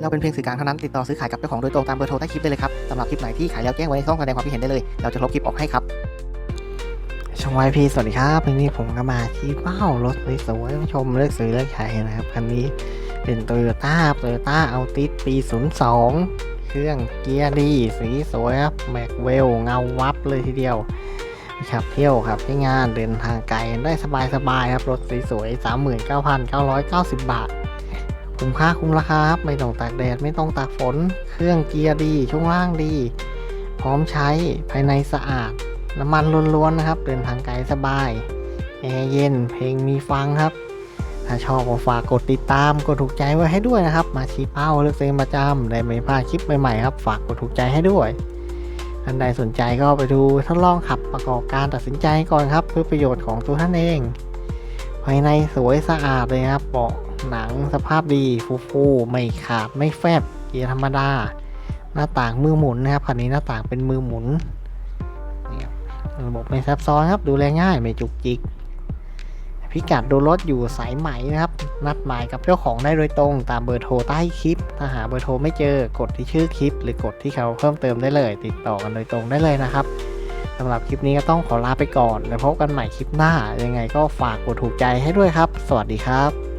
เราเป็นเพียงสื่อกลางเท่านั้นติดต่อซื้อขายกับเจ้าของโดยตรงตามเบอร์โทรใต้คลิปได้เลยครับสำหรับคลิปไหนที่ขายแล้วแจ้งไว้ในช่องแสดงความคิดเห็นได้เลย เราจะลบคลิปออกให้ครับช่องไวพีสวัสดีครับวันนี้ผมก็มาที่เป้ารถสวยๆชมเลือกซื้อเลือกขายนะครับคันนี้เป็นโตโยต้าโตโยต้าอัลติสปี 02 เครื่องเกียร์ดีสีสวยครับแม็กเวลเงาวับเลยทีเดียวขับเที่ยวครับใช้งานเดินทางไกลได้สบายๆครับรถสวยๆ39,990 บาท คุ้มค่าคุ้มราคาครับไม่ต้องตากแดดไม่ต้องตากฝน เครื่องเกียร์ดี ช่วงล่างดี พร้อมใช้ภายในสะอาด น้ำมันล้วนๆนะครับ เดินทางไกลสบายแอร์เย็นเพลงมีฟังครับ ถ้าชอบก็ฝากกดติดตามกดถูกใจไว้ให้ด้วยนะครับ มาชี้เป้าเลือกซื้อประจำได้ไม่พลาดคลิปใหม่ๆครับ ฝากกดถูกใจให้ด้วยท่านใดสนใจก็ไปดูทดลองขับประกอบการตัดสินใจก่อนครับ เพื่อประโยชน์ของตัวท่านเอง ภายในสวยสะอาดเลยครับเบาะ หนังสภาพดีฟูๆไม่ขาดไม่แฟบเกียร์ธรรมดา หน้าต่างมือหมุนนะครับคันนี้หน้าต่างเป็นมือหมุนนี่ครับระบบไม่ซับซ้อนครับดูแลง่ายไม่จุกจิก พิกัดดูรถอยู่สายไหมนะครับ นัดหมายกับเจ้าของได้โดยตรง ตามเบอร์โทรใต้คลิป ถ้าหาเบอร์โทรไม่เจอกดที่ชื่อคลิป หรือกดที่เขาเพิ่มเติมได้เลย ติดต่อกันโดยตรงได้เลยนะครับสำหรับคลิปนี้ก็ต้องขอลาไปก่อน แล้วพบกันใหม่คลิปหน้า ยังไงก็ฝากกดถูกใจให้ด้วยครับ สวัสดีครับ